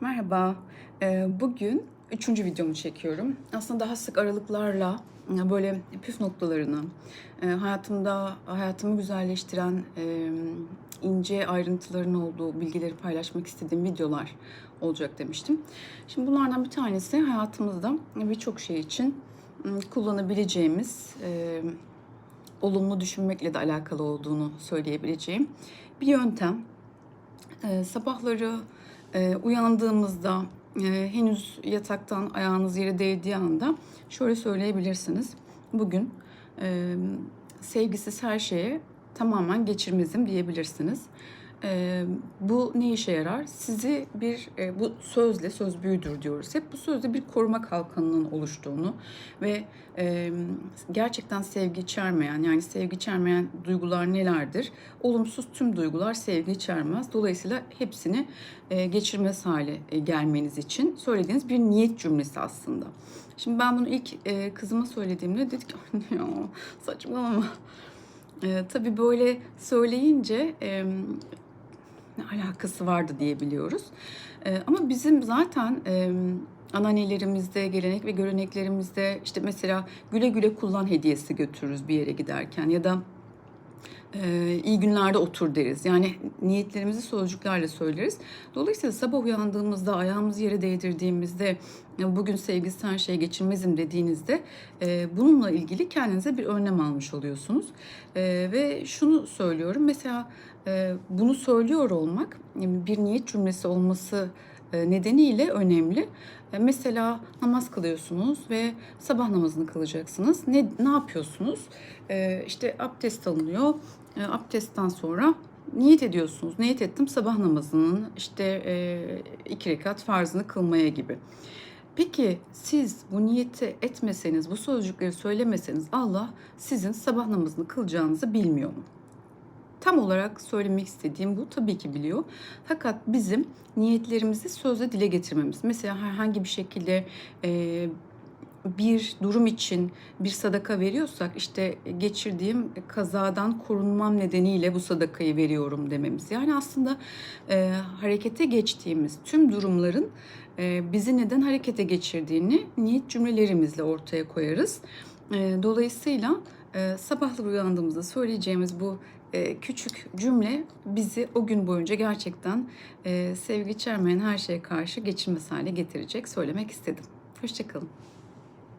Merhaba. Ee, Bugün üçüncü videomu çekiyorum. Aslında daha sık aralıklarla böyle püf noktalarını, e, hayatımda hayatımı güzelleştiren e, ince ayrıntıların olduğu bilgileri paylaşmak istediğim videolar olacak demiştim. Şimdi bunlardan bir tanesi hayatımızda birçok şey için m, kullanabileceğimiz, e, olumlu düşünmekle de alakalı olduğunu söyleyebileceğim bir yöntem. Sabahları e, uyandığımızda e, henüz yataktan ayağınız yere değdiği anda şöyle söyleyebilirsiniz. Bugün e, sevgisiz her şeye tamamen geçirmezim diyebilirsiniz. E, bu ne işe yarar? Sizi bir e, bu sözle söz büyüdür diyoruz. Hep bu sözde bir koruma kalkanının oluştuğunu ve e, gerçekten sevgi içermeyen yani sevgi içermeyen duygular nelerdir? Olumsuz tüm duygular sevgi içermez. Dolayısıyla hepsini e, geçirmez hale e, gelmeniz için söylediğiniz bir niyet cümlesi aslında. Şimdi ben bunu ilk e, kızıma söylediğimde dedik ki anne ya saçmalama. E, tabii böyle söyleyince e, ne alakası vardı diyebiliyoruz. E, ama bizim zaten e, anneannelerimizde, gelenek ve göreneklerimizde işte mesela güle güle kullan hediyesi götürürüz bir yere giderken ya da e, iyi günlerde otur deriz. Yani niyetlerimizi sözcüklerle söyleriz. Dolayısıyla sabah uyandığımızda, ayağımızı yere değdirdiğimizde, "Ya bugün sevgisiz her şeye geçirmezim dediğinizde e, bununla ilgili kendinize bir önlem almış oluyorsunuz. E, ve şunu söylüyorum, mesela e, bunu söylüyor olmak, bir niyet cümlesi olması nedeniyle önemli. E, Mesela namaz kılıyorsunuz ve sabah namazını kılacaksınız. Ne ne yapıyorsunuz? E, işte abdest alınıyor. E, abdestten sonra niyet ediyorsunuz. Niyet ettim sabah namazının işte e, iki rekat farzını kılmaya gibi. Peki siz bu niyeti etmeseniz, bu sözcükleri söylemeseniz Allah sizin sabah namazını kılacağınızı bilmiyor mu? Tam olarak söylemek istediğim bu tabii ki biliyor. Fakat bizim niyetlerimizi sözle dile getirmemiz. Mesela herhangi bir şekilde e, bir durum için bir sadaka veriyorsak işte geçirdiğim kazadan korunmam nedeniyle bu sadakayı veriyorum dememiz. Yani aslında e, harekete geçtiğimiz tüm durumların e, bizi neden harekete geçirdiğini niyet cümlelerimizle ortaya koyarız. E, dolayısıyla e, sabahları uyandığımızda söyleyeceğimiz bu e, küçük cümle bizi o gün boyunca gerçekten e, sevgi içermeyen her şeye karşı geçirmez hale getirecek söylemek istedim. Hoşçakalın.